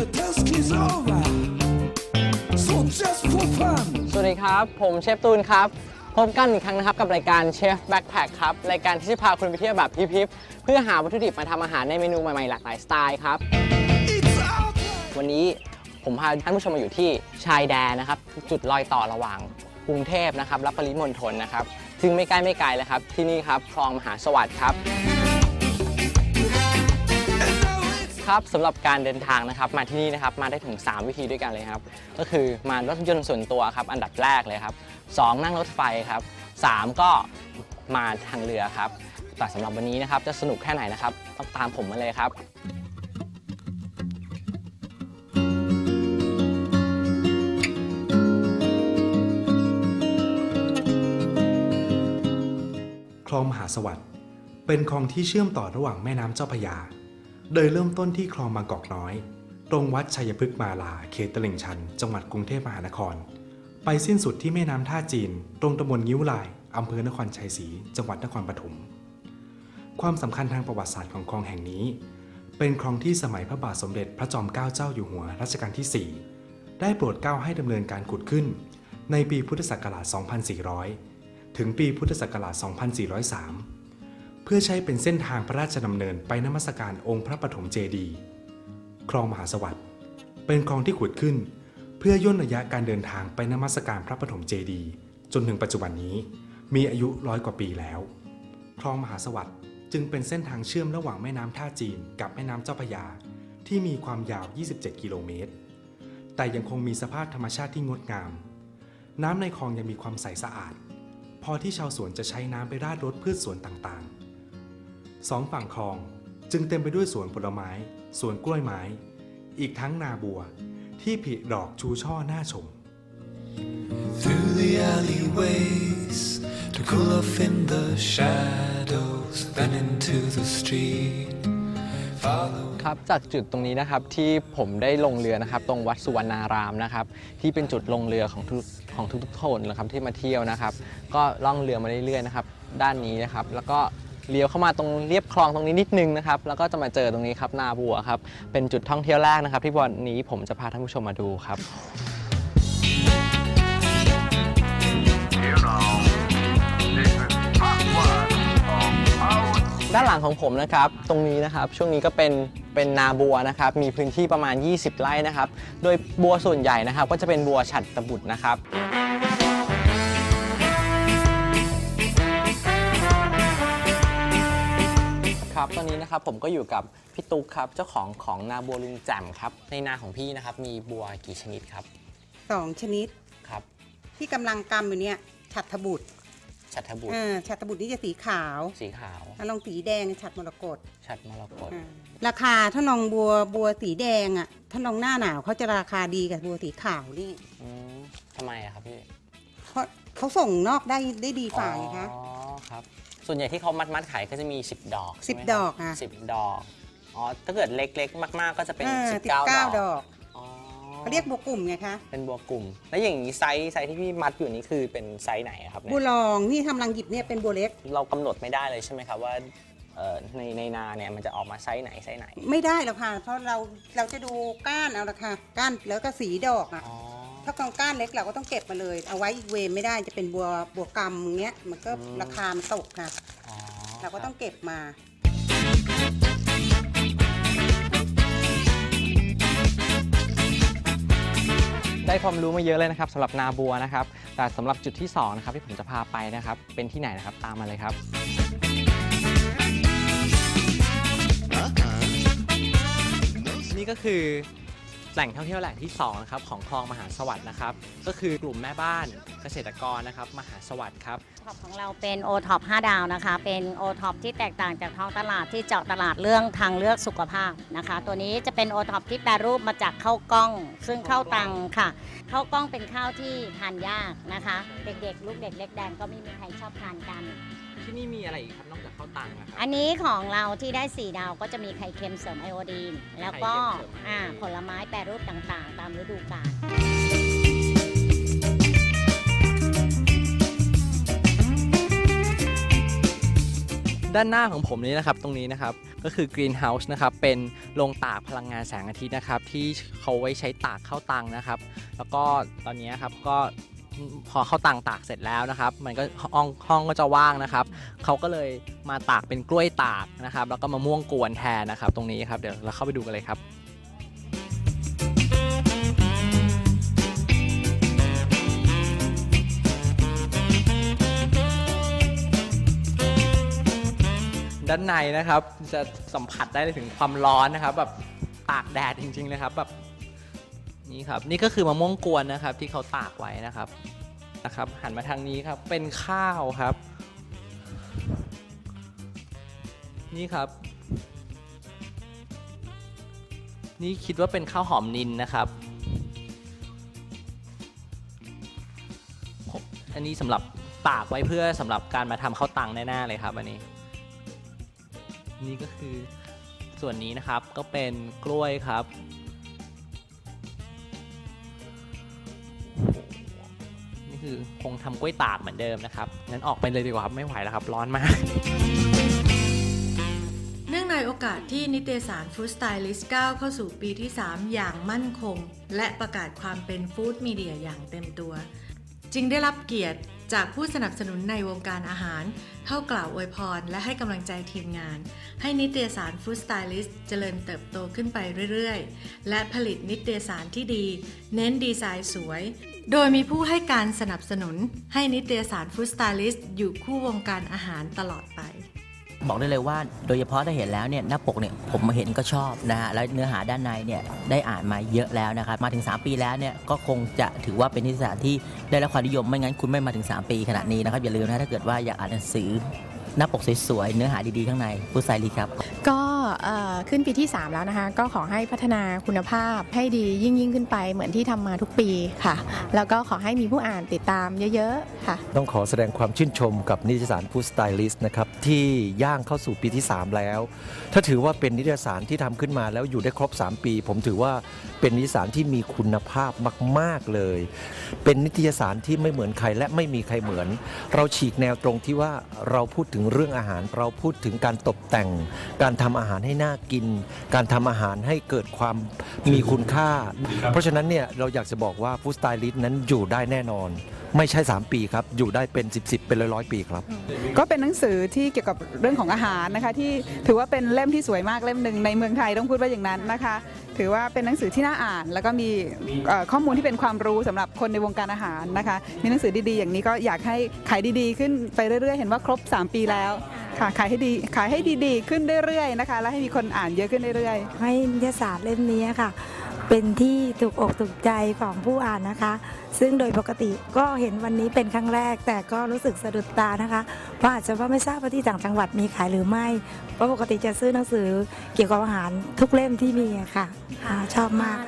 the task is over. So just for fun. สวัสดีครับ ผมเชฟตูนครับ พบกันอีกครั้งนะครับกับรายการเชฟแบ็คแพคครับ รายการที่จะพาคุณไปเที่ยวแบบพิบๆเพื่อหาวัตถุดิบมาทำอาหารในเมนูใหม่ๆหลากหลายสไตล์ครับ It's our time. วันนี้ผมพาท่านผู้ชมมาอยู่ที่ชายแดนนะครับ จุดรอยต่อระหว่างกรุงเทพนะครับและปริมณฑลนะครับ ซึ่งไม่ใกล้ไม่ไกลเลยครับ ที่นี่ครับคลองมหาสวัสดิ์ครับ ครับสำหรับการเดินทางนะครับมาที่นี่นะครับมาได้ถึง 3 วิธีด้วยกันเลยครับ ก็คือมารถยนต์ส่วนตัวครับอันดับแรกเลยครับ 2 นั่งรถไฟครับ 3 ก็มาทางเรือครับ แต่สำหรับวันนี้นะครับจะสนุกแค่ไหนนะครับต้องตามผมมาเลยครับคลองมหาสวัสดิ์เป็นคลองที่เชื่อมต่อระหว่างแม่น้ำเจ้าพระยา โดยเริ่มต้นที่คลองบางกอกน้อย ตรงวัดชัยพฤกษ์มาลา เขตตลิ่งชัน จังหวัดกรุงเทพมหานคร ไปสิ้นสุดที่แม่น้ำท่าจีน ตรงตำบลงิ้วลายอำเภอนครชัยศรี จังหวัดนครปฐม ความสำคัญทางประวัติศาสตร์ของคลองแห่งนี้ เป็นคลองที่สมัยพระบาทสมเด็จพระจอมเกล้าเจ้าอยู่หัวรัชกาลที่ 4 ได้โปรดเกล้าให้ดำเนินการขุดขึ้น ในปีพุทธศักราช 2400 ถึงปีพุทธศักราช 2403 พื่อใช้เป็นเส้นทางพระราชดำเนินไปนมัสการองค์พระปฐมเจดีย์คลองมหาสวัสดิ์เป็นคลองที่ขุดขึ้น เพื่อย่นระยะการเดินทางไปนมัสการพระปฐมเจดีย์จนถึงปัจจุบันนี้ มีอายุร้อยกว่าปีแล้ว คลองมหาสวัสดิ์จึงเป็นเส้นทางเชื่อมระหว่างแม่น้ำท่าจีนกับแม่น้ำเจ้าพระยา ที่มีความยาว 27 กิโลเมตร แต่ยังคงมีสภาพธรรมชาติที่งดงาม น้ำในคลองยังมีความใสสะอาด พอที่ชาวสวนจะใช้น้ำไปราดรดพืชสวนต่างๆ สองฝั่งคลองจึงเต็มไปด้วยสวนผลไม้ สวนกล้วยไม้ อีกทั้งนาบัวที่ผลิดอกชูช่อหน้าชม Through the alleyways to cool off in the shadows, then into the street. Follow ครับจากจุดตรงนี้นะครับที่ผมได้ลงเรือนะครับตรงวัดสุวรรณารามนะครับที่เป็นจุดลงเรือของทุกของทุกๆคนนะครับที่มาเที่ยวนะครับ ก็ล่องเรือมาเรื่อยๆนะครับด้านนี้นะครับแล้วก็ เลี้ยวเข้ามาตรงเรียบคลองตรงนี้นิดนึงนะครับแล้วก็จะมาเจอตรงนี้ครับนาบัวครับเป็นจุดท่องเที่ยวแรกนะครับ ที่วันนี้ผมจะพาท่านผู้ชมมาดูครับ ด้านหลังของผมนะครับ ตรงนี้นะครับช่วงนี้ก็เป็นเป็นนาบัวนะครับ มีพื้นที่ประมาณ 20 ไร่นะครับ โดยบัวส่วนใหญ่นะครับ ก็จะเป็นบัวฉัดตรตบุตรนะครับ ครับ ตอนนี้นะครับผมก็อยู่กับพี่ตุ๊กครับ เจ้าของของนาบัวลุงแจ่มครับ ในนาของพี่นะครับมีบัวกี่ชนิดครับสองชนิดครับ ที่กำลังกำอยู่เนี่ยฉัตรบุตรฉัตรบุตรอ่าฉัตรบุตรนี่จะสีขาวสีขาวถ้าลองสีแดงฉัตรมรกตฉัตรมรกตอ่าราคาถ้าลองบัวบัวสีแดงอะถ้าลองหน้าหนาวเขาจะราคาดีกับบัวสีขาวนี่อืมทำไมอะครับพี่เพราะเขาส่งนอกได้ได้ดีฝ่าไงคะอ๋อครับ ส่วนใหญ่ที่เขามัดมัดๆขายก็จะมี 10 ดอกสิบใช่ไหมครับดอกอะสิบดอกอ๋อถ้าเกิดเล็กๆ มาก ๆ ก็จะเป็นอ่า19สิบเก้าดดอกอกอ๋อเขาเรียกบัวกลุ่มไงคะเป็นบัวกลุ่ม แล้วอย่างนี้ไซส์ไซส์ที่พี่มัดอยู่นี่คือเป็นไซส์ไหนอะครับเนี่บัวยลองนี่กำลังหยิบเนี่ยเป็นบัวเล็ก เรากำหนดไม่ได้เลยใช่ไหมครับว่าเอ่อในในนาเนี่ยมันจะออกมาไซส์ไหนไซส์ไหนไม่ได้หรอกค่ะ เพราะเราเราจะดูก้านเอาละค่ะ ก้านแล้วก็สีดอกอะ อ๋อ ถ้ากองก้านเล็กเราก็ต้องเก็บมาเลย เอาไว้อีกเวรไม่ได้จะเป็นบัวบัวกรรมอย่างเงี้ยมันก็ราคามันตกค่ะ อ๋อเราก็ต้องเก็บมา ได้ความรู้มาเยอะเลยนะครับสำหรับนาบัวนะครับ แต่สำหรับจุดที่สองนะครับที่ผมจะพาไปนะครับ เป็นที่ไหนนะครับตามมาเลยครับ นี่ก็คือ แหล่งท่องเที่ยวแหล่งที่2นะครับของคลองมหาสวัสดิ์นะครับ ก็คือกลุ่มแม่บ้านเกษตรกรนะครับมหาสวัสดิ์ครับท็อปของเราเป็น o t o p 5ดาวนะคะ เป็น o t o p ที่แตกต่างจากท้องตลาดที่เจาะตลาดเรื่องทางเลือกสุขภาพนะคะ ตัวนี้จะเป็น o t o p ที่แปรรูปมาจากข้าวกล้อง ซึ่งข้าวตังค่ะข้าวกล้องเป็นข้าวที่ทานยากนะคะ เด็กๆ ลูกเด็กเล็กแดงก็ไม่มีใครชอบทานกัน ที่นี่มีอะไรอีกครับนอกจากข้าวตังนะครับ อันนี้ของเราที่ได้ 4 ดาวก็จะมีไข่เค็มเสริมไอโอดีน แล้วก็ไข่เค็มเสริมอ่าผลไม้แปรรูปต่างๆ ตามฤดูกาล ด้านหน้าของผมนี้นะครับตรงนี้นะครับก็คือ Greenhouse นะครับเป็นโรงตากพลังงานแสงอาทิตย์นะครับที่เขาไว้ใช้ตากข้าวตังนะครับ แล้วก็ตอนนี้ครับก็ พอเขาวตังตากเสร็จแล้วนะครับ มันก็ห้องห้องก็จะว่างนะครับเขาก็เลยมาตากเป็นกล้วยตากนะครับ แล้วก็มะม่วงกวนแทนนะครับ ตรงนี้ครับเดี๋ยวเราเข้าไปดูกันเลยครับด้านในนะครับจะสัมผัสได้เลยถึงความร้อนนะครับ แบบตากแดดจริงๆเลยครับแบบ นี่ครับนี่ก็คือมะม่วงกวนนะครับ ที่เขาตากไว้นะครับนะครับ หันมาทางนี้ครับเป็นข้าวครับ นี่ครับ นี่คิดว่าเป็นข้าวหอมนินนะครับ อันนี้สำหรับตากไว้เพื่อสำหรับการมาทำข้าวตังแน่ๆเลยครับอันนี้ นี่ก็คือส่วนนี้นะครับก็เป็นกล้วยครับ คือคงทำกล้วยตากเหมือนเดิมนะครับงั้นออกไปเลยดีกว่าครับไม่ไหวแล้วครับ ร้อนมาก เนื่องในโอกาสที่นิตยสารฟู้ดสไตลิสต์ก้าวเข้าสู่ปีที่ 3 อย่างมั่นคง และประกาศความเป็นฟู้ดมีเดียอย่างเต็มตัว จึงได้รับเกียรติจากผู้สนับสนุนในวงการอาหาร เข้ากล่าวอวยพร และให้กำลังใจทีมงาน ให้นิตยสารฟู้ดสไตลิสต์เจริญเติบโตขึ้นไปเรื่อย ๆ และผลิตนิตยสารที่ดี เน้นดีไซน์สวย โดยมีผู้ให้การสนับสนุนให้นิตยสารฟู้ดสไตลิสต์อยู่คู่วงการอาหารตลอดไป บอกได้เลยว่าโดยเฉพาะถ้าเห็นแล้วเนี่ยหน้าปกเนี่ยผมมาเห็นก็ชอบนะฮะแล้วเนื้อหาด้านในเนี่ยได้อ่านมาเยอะแล้วนะครับมาถึง 3 ปีแล้วเนี่ยก็คงจะถือว่าเป็นนิตยสารที่ได้รับความนิยมไม่งั้นคุณไม่มาถึง 3 ปีขนาดนี้นะครับอย่าลืมนะถ้าเกิดว่าอยากอ่านหนังสือหน้าปกสวยๆเนื้อหาดีๆข้างในผู้ดไซรีครับก็ ขึ้นปีที่ 3 แล้วนะคะ ก็ขอให้พัฒนาคุณภาพให้ดียิ่งยิ่งขึ้นไปเหมือนที่ทำมาทุกปีค่ะ แล้วก็ขอให้มีผู้อ่านติดตามเยอะๆค่ะ ต้องขอแสดงความชื่นชมกับนิตยสารฟู้ดสไตลิสต์นะครับ ที่ย่างเข้าสู่ปีที่ 3 แล้ว ถ้าถือว่าเป็นนิตยสารที่ทำขึ้นมาแล้วอยู่ได้ครบ 3 ปี ผมถือว่าเป็นนิตยสารที่มีคุณภาพมาก ๆเลย เป็นนิตยสารที่ไม่เหมือนใครและไม่มีใครเหมือน เราฉีกแนวตรงที่ว่าเราพูดถึงเรื่องอาหาร เราพูดถึงการตกแต่งการทำอาหารให้น่ากิน การทำอาหารให้เกิดความมีคุณค่า เพราะฉะนั้นเนี่ยเราอยากจะบอกว่าฟู้ดสไตลิสต์นั้นอยู่ได้แน่นอน ไม่ใช่ 3 ปีครับ อยู่ได้เป็น 10 10เป็นร้อยๆปีครับ ก็เป็นหนังสือที่เกี่ยวกับเรื่องของอาหารนะคะที่ถือว่าเป็นเล่มที่สวยมากเล่มหนึ่งในเมืองไทยต้องพูดว่าอย่างนั้นนะคะ ถือว่าเป็นหนังสือที่น่าอ่าน แล้วก็มีเอ่อข้อมูลที่เป็นความรู้สำหรับคนในวงการอาหารนะคะมีหนังสือดีๆ อย่างนี้ก็อยากให้ขายดีๆ ขึ้นไปเรื่อยๆ เห็นว่าครบ 3 ปีแล้ว ค่ะขายให้ดีขายให้ดีๆ ขึ้นเรื่อยๆนะคะ และให้มีคนอ่านเยอะขึ้นเรื่อยๆ ให้นิตยสารเล่มนี้ค่ะ เป็นที่ถูกอกถูกใจของผู้อ่านนะคะ ซึ่งโดยปกติก็เห็นวันนี้เป็นครั้งแรก แต่ก็รู้สึกสะดุดตานะคะ เพราะอาจจะว่าไม่ทราบว่าที่ต่างจังหวัดมีขายหรือไม่ เพราะปกติจะซื้อหนังสือเกี่ยวกับอาหารทุกเล่มที่มีอะค่ะอ่าชอบมาก